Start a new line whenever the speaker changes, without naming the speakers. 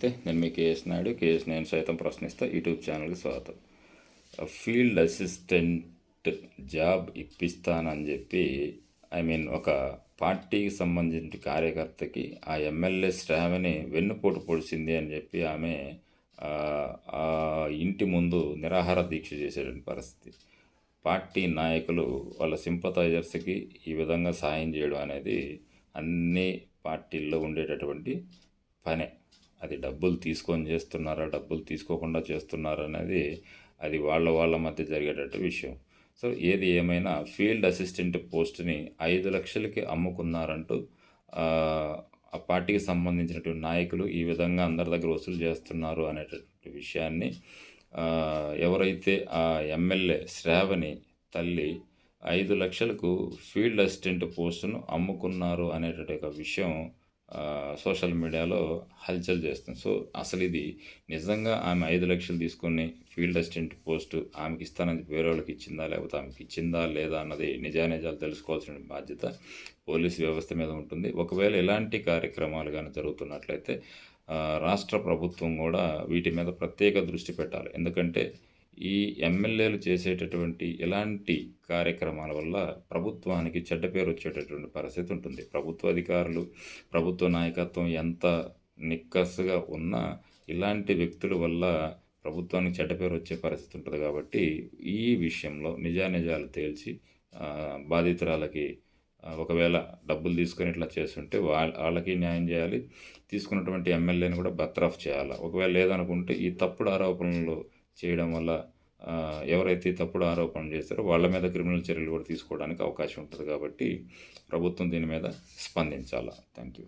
నేను మీ KS Naidu. KS నేను సైతం ప్రశ్నిస్తా. యూట్యూబ్ ఛానల్కి స్వాగతం. ఫీల్డ్ అసిస్టెంట్ జాబ్ ఇప్పిస్తానని చెప్పి ఐ మీన్ ఒక పార్టీకి సంబంధించిన కార్యకర్తకి ఆ ఎమ్మెల్యే శ్రావణి వెన్నుపోటు పొడిచింది అని చెప్పి ఆమె ఆ, ఆ ఇంటి ముందు నిరాహార దీక్ష చేసేటువంటి పరిస్థితి. పార్టీ నాయకులు వాళ్ళ సింపతైజర్స్కి ఈ విధంగా సాయం చేయడం అనేది అన్ని పార్టీల్లో ఉండేటటువంటి పనే. అది డబ్బులు తీసుకొని చేస్తున్నారా డబ్బులు తీసుకోకుండా చేస్తున్నారా అనేది అది వాళ్ళ వాళ్ళ మధ్య జరిగేటట్టు విషయం. సో ఏది ఏమైనా ఫీల్డ్ అసిస్టెంట్ పోస్ట్ని ఐదు లక్షలకి అమ్ముకున్నారంటూ ఆ, పార్టీకి సంబంధించినటువంటి నాయకులు ఈ విధంగా అందరి దగ్గర వసూలు చేస్తున్నారు అనేటటువంటి విషయాన్ని ఎవరైతే ఆ ఎమ్మెల్యే శ్రావణి తల్లి ఐదు లక్షలకు ఫీల్డ్ అసిస్టెంట్ పోస్టును అమ్ముకున్నారు అనేటటువంటి ఒక విషయం సోషల్ మీడియాలో హల్చల్ చేస్తుంది. సో అసలు ఇది నిజంగా ఆమె ఐదు లక్షలు తీసుకొని ఫీల్డ్ అసిస్టెంట్ పోస్టు ఆమెకి ఇస్తానని వేరే వాళ్ళకి ఇచ్చిందా? లేకపోతే ఆమెకి ఇచ్చిందా? లేదా అన్నది నిజానిజాలు తెలుసుకోవాల్సిన బాధ్యత పోలీసు వ్యవస్థ మీద ఉంటుంది. ఒకవేళ ఇలాంటి కార్యక్రమాలు కానీ జరుగుతున్నట్లయితే రాష్ట్ర ప్రభుత్వం కూడా వీటి మీద ప్రత్యేక దృష్టి పెట్టాలి. ఎందుకంటే ఈ ఎమ్మెల్యేలు చేసేటటువంటి ఇలాంటి కార్యక్రమాల వల్ల ప్రభుత్వానికి చెడ్డ పేరు వచ్చేటటువంటి పరిస్థితి ఉంటుంది. ప్రభుత్వ అధికారులు ప్రభుత్వ నాయకత్వం ఎంత నిక్కస్సుగా ఉన్నా ఇలాంటి వ్యక్తుల వల్ల ప్రభుత్వానికి చెడ్డ పేరు వచ్చే పరిస్థితి ఉంటుంది కాబట్టి ఈ విషయంలో నిజానిజాలు తేల్చి బాధితురాలకి ఒకవేళ డబ్బులు తీసుకొని ఇట్లా చేస్తుంటే వాళ్ళ వాళ్ళకి న్యాయం చేయాలి. తీసుకున్నటువంటి ఎమ్మెల్యేని కూడా బత్రాఫ్ చేయాలి? ఒకవేళ లేదనుకుంటే ఈ తప్పుడు ఆరోపణలు చేయడం వల్ల ఎవరైతే తప్పుడు ఆరోపణలు చేస్తారో వాళ్ళ మీద క్రిమినల్ చర్యలు కూడా తీసుకోవడానికి అవకాశం ఉంటుంది కాబట్టి ప్రభుత్వం దీని మీద స్పందించాలి? Thank you